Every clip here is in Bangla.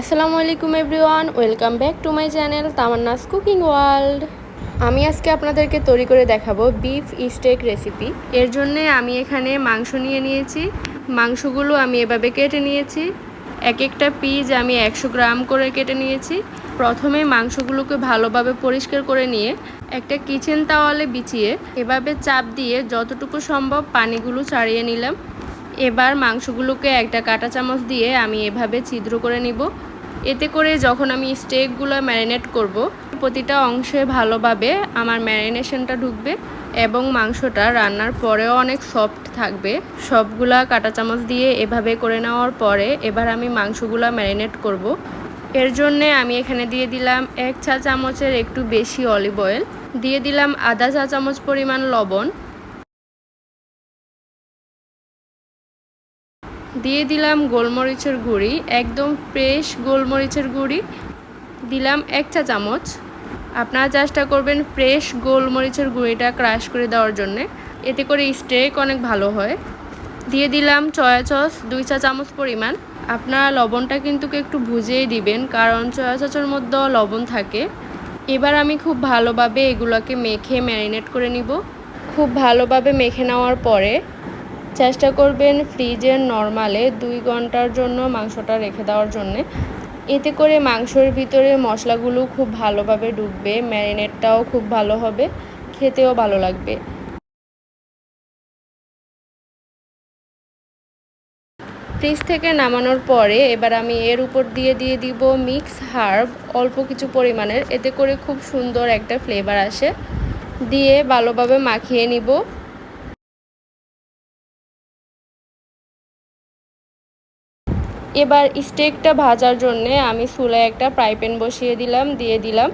আসসালামু আলাইকুম everyone, welcome back to my channel Tamanna's cooking world. আমি আজকে আপনাদেরকে তৈরি করে দেখাবো বিফ স্টেক রেসিপি। এর জন্যে আমি এখানে মাংস নিয়ে নিয়েছি। মাংসগুলো আমি এভাবে কেটে নিয়েছি। এক একটা পিস আমি একশো গ্রাম করে কেটে নিয়েছি। প্রথমে মাংসগুলোকে ভালোভাবে পরিষ্কার করে নিয়ে একটা কিচেন তাওয়ালে বিছিয়ে এভাবে চাপ দিয়ে যতটুকু সম্ভব পানিগুলো ছাড়িয়ে নিলাম। এবার মাংসগুলোকে একটা কাঁটা চামচ দিয়ে আমি এভাবে ছিদ্র করে নিব এতে করে যখন আমি স্টেকগুলো ম্যারিনেট করব, প্রতিটা অংশে ভালোভাবে আমার ম্যারিনেশনটা ঢুকবে এবং মাংসটা রান্নার পরেও অনেক সফট থাকবে সবগুলা কাঁটা চামচ দিয়ে এভাবে করে নেওয়ার পরে এবার আমি মাংসগুলা ম্যারিনেট করব। এর জন্যে আমি এখানে দিয়ে দিলাম এক চা চামচের একটু বেশি অলিভ অয়েল, দিয়ে দিলাম আধা চা চামচ পরিমাণ লবণ দিয়ে দিলাম গোলমরিচের গুঁড়ি, একদম ফ্রেশ গোলমরিচের গুঁড়ি। দিলাম এক চা চামচ। আপনারা চেষ্টা করবেন ফ্রেশ গোলমরিচের গুঁড়িটা ক্রাশ করে দেওয়ার জন্যে। এতে করে স্টেক অনেক ভালো হয়। দিয়ে দিলাম চয়া সস দুই চা চামচ পরিমাণ। আপনারা লবণটা কিন্তু একটু ভুজেই দিবেন, কারণ চয়া সসের মধ্যেও লবণ থাকে। এবার আমি খুব ভালোভাবে এগুলোকে মেখে ম্যারিনেট করে নিব। খুব ভালোভাবে মেখে নেওয়ার পরে চেষ্টা করবেন ফ্রিজের নর্মালে দুই ঘণ্টার জন্য মাংসটা রেখে দেওয়ার জন্যে। এতে করে মাংসের ভিতরে মশলাগুলো খুব ভালোভাবে ঢুকবে ম্যারিনেটটাও খুব ভালো হবে, খেতেও ভালো লাগবে। ফ্রিজ থেকে নামানোর পরে এবার আমি এর উপর দিয়ে দিয়ে দিব মিক্স হার্ব, অল্প কিছু পরিমাণের। এতে করে খুব সুন্দর একটা ফ্লেভার আসে। দিয়ে ভালোভাবে মাখিয়ে নিব। এবার স্টেকটা ভাজার জন্যে আমি চুলায় একটা ফ্রাই প্যান বসিয়ে দিলাম, দিয়ে দিলাম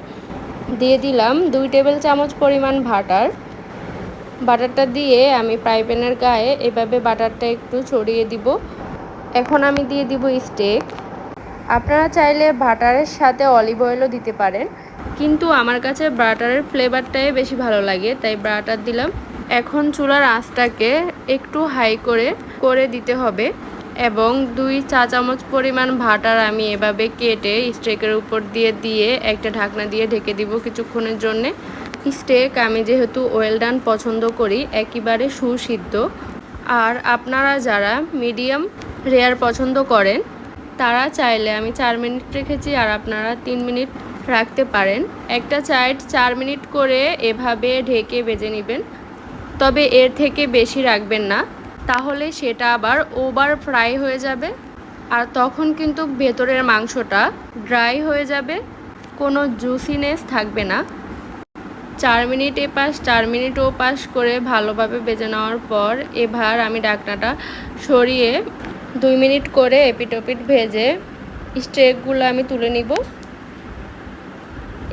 দিয়ে দিলাম দুই টেবিল চামচ পরিমাণ বাটার বাটারটা দিয়ে আমি ফ্রাই প্যানের গায়ে এভাবে বাটারটা একটু ছড়িয়ে দিব। এখন আমি দিয়ে দিব স্টেক আপনারা চাইলে বাটারের সাথে অলিভ অয়েলও দিতে পারেন, কিন্তু আমার কাছে বাটারের ফ্লেভারটাই বেশি ভালো লাগে, তাই বাটার দিলাম। এখন চুলার আঁচটাকে একটু হাই করে করে দিতে হবে। এবং দুই চা চামচ পরিমাণ ভাটার আমি এভাবে কেটে স্টেকের উপর দিয়ে দিয়ে একটা ঢাকনা দিয়ে ঢেকে দিব কিছুক্ষণের জন্যে। স্টেক আমি যেহেতু ওয়েল ডান পছন্দ করি, একেবারে সুসিদ্ধ। আর আপনারা যারা মিডিয়াম রেয়ার পছন্দ করেন, তারা চাইলে আমি চার মিনিট রেখেছি আর আপনারা তিন মিনিট রাখতে পারেন। একটা চাইট চার মিনিট করে এভাবে ঢেকে বেজে নেবেন। তবে এর থেকে বেশি রাখবেন না। তাহলে সেটা আবার ওভার ফ্রাই হয়ে যাবে। আর তখন কিন্তু ভেতরের মাংসটা ড্রাই হয়ে যাবে, কোনো জুসিনেস থাকবে না। চার মিনিট এ এপাশ, চার মিনিট ও পাশ করে ভালোভাবে বেজে নেওয়ার পর এবার আমি ডাকনাটা সরিয়ে দুই মিনিট করে এপিটোপিট ভেজে স্টেকগুলো আমি তুলে নিব।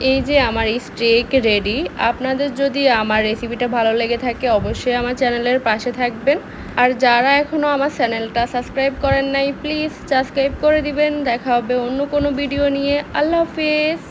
এই যে আমার স্টেক রেডি আপনাদের যদি আমার রেসিপিটা ভালো লেগে থাকে, অবশ্যই আমার চ্যানেলের পাশে থাকবেন। আর যারা এখনও আমার চ্যানেলটা সাবস্ক্রাইব করেন নাই প্লিজ সাবস্ক্রাইব করে দিবেন। দেখা হবে অন্য কোনো ভিডিও নিয়ে। আল্লাহ হাফেজ।